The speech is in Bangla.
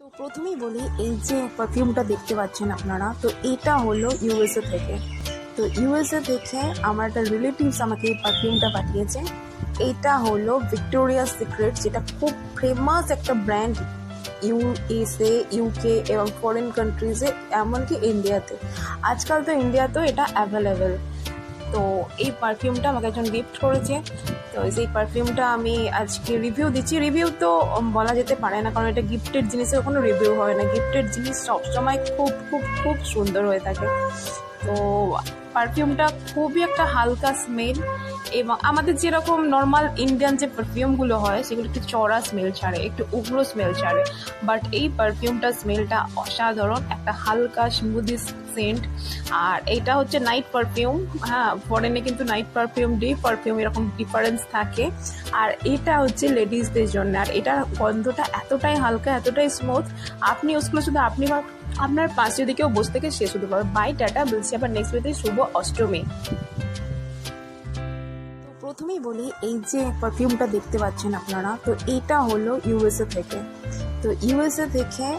তো প্রথমেই বলি, এই যে পারফিউমটা দেখতে পাচ্ছেন আপনারা, তো এটা হলো ইউএসএ থেকে। তো ইউএসএ থেকে আমার একটা রিলেটিভস আমাকে এই পারফিউমটা পাঠিয়েছে। এটা হলো ভিক্টোরিয়া সিক্রেট যেটা খুব ফেমাস একটা ব্র্যান্ড ইউএসএ ইউকে এবং ফরেন কান্ট্রিজে এমনকি ইন্ডিয়াতে আজকাল তো ইন্ডিয়াতেও এটা অ্যাভেলেবেল তো এই পারফিউমটা আমাকে একজন গিফট করেছে। তো সেই পারফিউমটা আমি আজকে রিভিউ দিচ্ছি। রিভিউ তো বলা যেতে পারে না, কারণ এটা গিফটেড জিনিসের কোনো রিভিউ হয় না। গিফটেড জিনিস সবসময় খুব খুব খুব সুন্দর হয়ে থাকে। তো পারফিউমটা খুবই একটা হালকা স্মেল এবং আমাদের যেরকম নর্মাল ইন্ডিয়ান যে পারফিউমগুলো হয়, সেগুলো একটু চড়া স্মেল ছাড়ে, একটু উগ্র স্মেল ছাড়ে। বাট এই পারফিউমটার স্মেলটা অসাধারণ, একটা হালকা স্মুদি সেন্ট আর এটা হচ্ছে নাইট পারফিউম হ্যাঁ ফরেনে কিন্তু নাইট পারফিউম ডে পারফিউম এরকম ডিফারেন্স থাকে। আর এটা হচ্ছে লেডিসদের জন্য। আর এটার গন্ধটা এতটাই হালকা, এতটাই স্মুথ আপনি করলে শুধু আপনি আপনার পাশে যদি কেউ বসে থেকে শেষ হতে পারে। বাই, টাটা, বলছি আবার নেক্সট উইথে শুভ অষ্টমী। প্রথমেই বলি, এই যে পারফিউমটা দেখতে পাচ্ছেন আপনারা, তো এটা হলো ইউএসএ থেকে। তো ইউএসএ থেকে